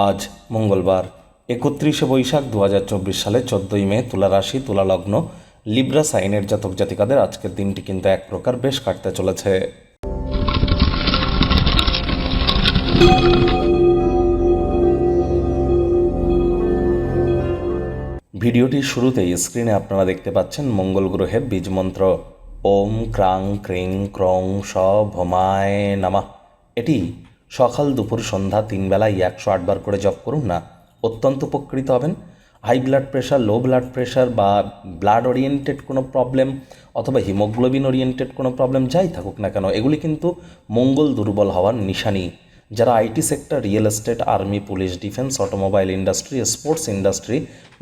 আজ মঙ্গলবার, একত্রিশে বৈশাখ দু হাজার চব্বিশ সালে চোদ্দোই মে তুলা রাশি, তুলা লগ্ন, লিব্রা সাইনের জাতক জাতিকাদের আজকের দিনটি কিন্তু এক প্রকার বেশ কাটতে চলেছে। ভিডিওটির শুরুতেই স্ক্রিনে আপনারা দেখতে পাচ্ছেন মঙ্গল গ্রহের বীজ মন্ত্র। ওম ক্রাং ক্রিং ক্রং স ভমায় নামা। এটি সকাল দুপুর সন্ধ্যা তিন বেলায় একশো আটবার করে জপ করুন না, অত্যন্ত উপকৃত হবেন। High blood pressure, low blood pressure বা ব্লাড ওরিয়েন্টেড কোনো প্রবলেম অথবা হিমোগ্লোবিন ওরিয়েন্টেড কোনো প্রবলেম যাই থাকুক না কেন, এগুলি কিন্তু মঙ্গল দুর্বল হওয়ার নিশানি। যারা IT sector, real estate, army, police, defence, automobile industry, sports industry,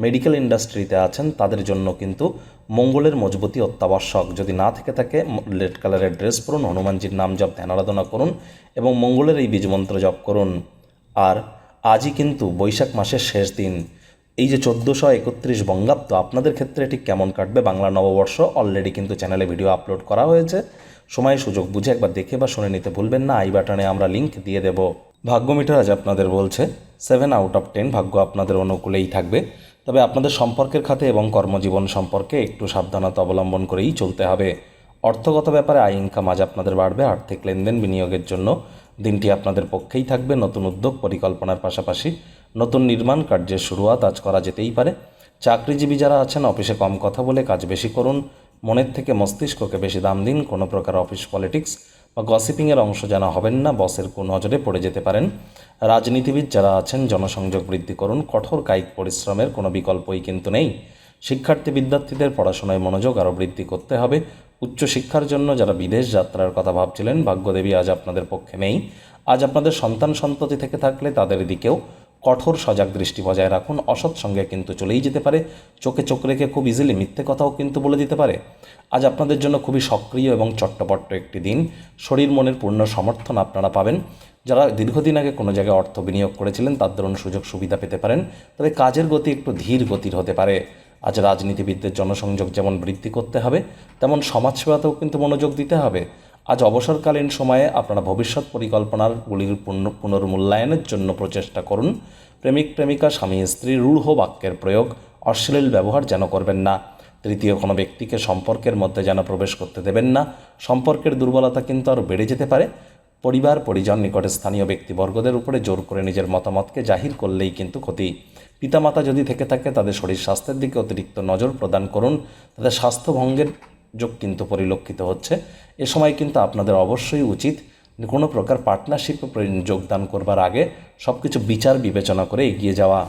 medical ইন্ডাস্ট্রিতে আছেন, তাদের জন্য কিন্তু মঙ্গলের মজবুতি অত্যাবশ্যক। যদি না থেকে থাকে রেড কালারের ড্রেস পরুন, হনুমানজির নাম জপ, ধ্যান আরাধনা করুন এবং মঙ্গলের এই বীজমন্ত্র জপ করুন। আর আজই কিন্তু বৈশাখ মাসের শেষ দিন। এই যে চোদ্দোশো একত্রিশ বঙ্গাব্দ, আপনাদের ক্ষেত্রে ঠিক কেমন কাটবে? বাংলা নববর্ষ অলরেডি কিন্তু চ্যানেলে ভিডিও আপলোড করা হয়েছে। সময়, সুযোগ বুঝে একবার দেখে বা শুনে নিতে ভুলবেন না। আই বাটনে আমরা লিংক দিয়ে দেব। ভাগ্য মিটার আজ আপনাদের বলছে সেভেন আউট অফ টেন ভাগ্য আপনাদের অনুকূলেই থাকবে। তবে আপনাদের সম্পর্কের খাতে এবং কর্মজীবন সম্পর্কে একটু সাবধানতা অবলম্বন করেই চলতে হবে। অর্থগত ব্যাপারে আয় ইনকাম আজ আপনাদের বাড়বে। আর্থিক লেনদেন বিনিয়োগের জন্য দিনটি আপনাদের পক্ষেই থাকবে। নতুন উদ্যোগ, পরিকল্পনার পাশাপাশি নতুন নির্মাণ কার্যের শুরুয়াত আজ করা যেতেই পারে। চাকরিজীবী যারা আছেন, অফিসে কম কথা বলে কাজ বেশি করুন। মনের থেকে মস্তিষ্ককে বেশি দাম দিন। কোনো প্রকার অফিস পলিটিক্স বা গসিপিংয়ের অংশ যেন হবেন না, বসের নজরে পড়ে যেতে পারেন। রাজনীতিবিদ যারা আছেন, জনসংযোগ বৃদ্ধি করুন। কঠোর কায়িক পরিশ্রমের কোনো বিকল্পই কিন্তু নেই। শিক্ষার্থী বিদ্যার্থীদের পড়াশোনায় মনোযোগ আরও বৃদ্ধি করতে হবে। উচ্চশিক্ষার জন্য যারা বিদেশ যাত্রার কথা ভাবছিলেন, ভাগ্যদেবী আজ আপনাদের পক্ষে নেই। আজ আপনাদের সন্তান সন্ততি থেকে থাকলে তাদের দিকেও কঠোর সজাগ দৃষ্টি বজায় রাখুন। অসৎ সঙ্গে কিন্তু চলেই যেতে পারে। চোখে চোখ রেখে খুব ইজিলি মিথ্যে কথাও কিন্তু বলে দিতে পারে। আজ আপনাদের জন্য খুবই সক্রিয় এবং চট্টপট্ট একটি দিন। শরীর মনের পূর্ণ সমর্থন আপনারা পাবেন। যারা দীর্ঘদিন আগে কোনো জায়গায় অর্থ বিনিয়োগ করেছিলেন, তার দরুন সুযোগ সুবিধা পেতে পারেন। তবে কাজের গতি একটু ধীর গতির হতে পারে। আজ রাজনীতিবিদদের জনসংযোগ যেমন বৃদ্ধি করতে হবে, তেমন সমাজসেবাতেও কিন্তু মনোযোগ দিতে হবে। আজ অবসরকালীন সময়ে আপনারা ভবিষ্যৎ পরিকল্পনাগুলির পুনঃ পুনর্মূল্যায়নের জন্য প্রচেষ্টা করুন। প্রেমিক, প্রেমিকা, স্বামী, স্ত্রী, রূঢ় বাক্যের প্রয়োগ, অশ্লীল ব্যবহার যেন করবেন না। তৃতীয়, কোনো ব্যক্তিকে সম্পর্কের মধ্যে যেন প্রবেশ করতে দেবেন না। সম্পর্কের দুর্বলতা কিন্তু আরও বেড়ে যেতে পারে। পরিবার, পরিজন, নিকটে স্থানীয় ব্যক্তিবর্গদের উপরে জোর করে নিজের মতামতকে জাহির করলেই কিন্তু ক্ষতি। পিতামাতা যদি থেকে থাকে, তাদের শরীর স্বাস্থ্যের দিকে অতিরিক্ত নজর প্রদান করুন। তাদের স্বাস্থ্যভঙ্গের যোগ কিন্তু পরিলক্ষিত হচ্ছে। এ সময় কিন্তু আপনাদের অবশ্যই উচিত কোনো প্রকার পার্টনারশিপে যোগদান করবার আগে সব কিছু বিচার বিবেচনা করে এগিয়ে যাওয়া।